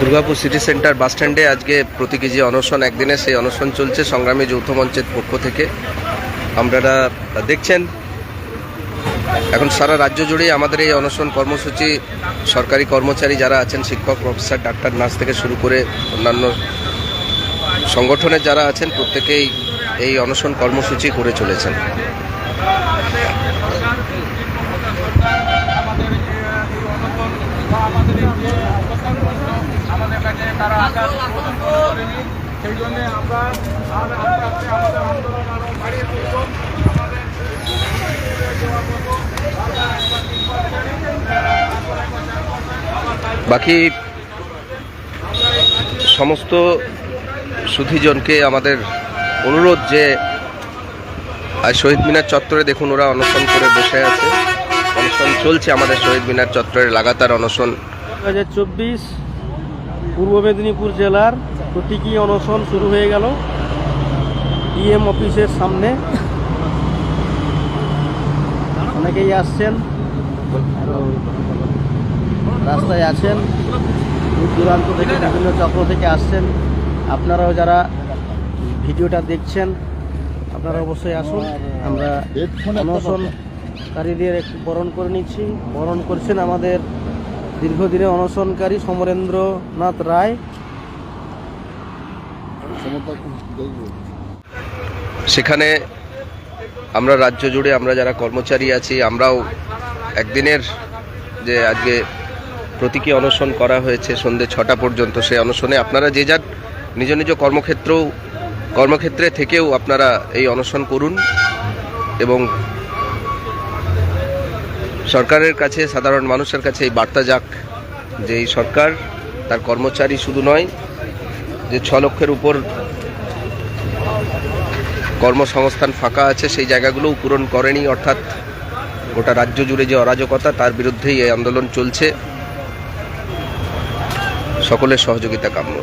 Durgapur city centre বাস স্ট্যান্ডে আজকে প্রতি কেজি অনশন একদিনে, সেই অনশন চলছে সংগ্রামী যৌথ মঞ্চের পক্ষ থেকে। আপনারা দেখছেন। এখন সারা রাজ্য জুড়েই আমাদের এই অনশন কর্মসূচি, সরকারি কর্মচারী যারা আছেন, শিক্ষক প্রফেসর ডাক্তার নার্স থেকে শুরু করে অন্যান্য সংগঠনের যারা আছেন, প্রত্যেকেই এই অনশন কর্মসূচি করে চলেছেন। সেই জন্য আমরা আমাদের আস্তে আস্তে আমাদের আন্দোলন আরও বাড়িয়ে তুলব। আমাদের বাকি সমস্ত সুধীজনকে আমাদের অনুরোধ যে আজ শহীদ মিনার চত্বরে দেখুন ওরা অনশন করে বসে আছে। অনশন চলছে আমাদের শহীদ মিনার চত্বরে লাগাতার অনশন। দু হাজার চব্বিশ পূর্ব মেদিনীপুর জেলার প্রতীকী অনশন শুরু হয়ে গেল। ডিএম অফিসের সামনে। অনেকেই আসছেন। রাস্তায় আছেন। দূর দূরান্ত থেকে বিভিন্ন চক্র থেকে আসছেন। আপনারাও যারা ভিডিওটা দেখছেন, আপনারা অবশ্যই আসুন। আমরা অনশনকারীদের একটু বরণ করে নিচ্ছি। বরণ করছেন আমাদের দীর্ঘদিনের অনশনকারী সমরেন্দ্রনাথ রায়। সেখানে আমরা রাজ্য জুড়ে আমরা যারা কর্মচারী আছি আমরাও একদিনের যে আজকে প্রতীকী অনশন করা হয়েছে সন্ধ্যে ছটা পর্যন্ত সেই অনশনে আপনারা যে যার নিজ নিজ কর্মক্ষেত্রেও কর্মক্ষেত্রে থেকেও আপনারা এই অনশন করুন এবং সরকারের কাছে, সাধারণ মানুষের কাছে এই বার্তা যাক যে এই সরকার তার কর্মচারী শুধু নয়, যে ছ লক্ষের উপর কর্মসংস্থান ফাঁকা আছে, সেই জায়গাগুলোও পূরণ করেনি, অর্থাৎ গোটা রাজ্য জুড়ে যে অরাজকতা, তার বিরুদ্ধেই এই আন্দোলন চলছে। সকলের সহযোগিতা কাম্য।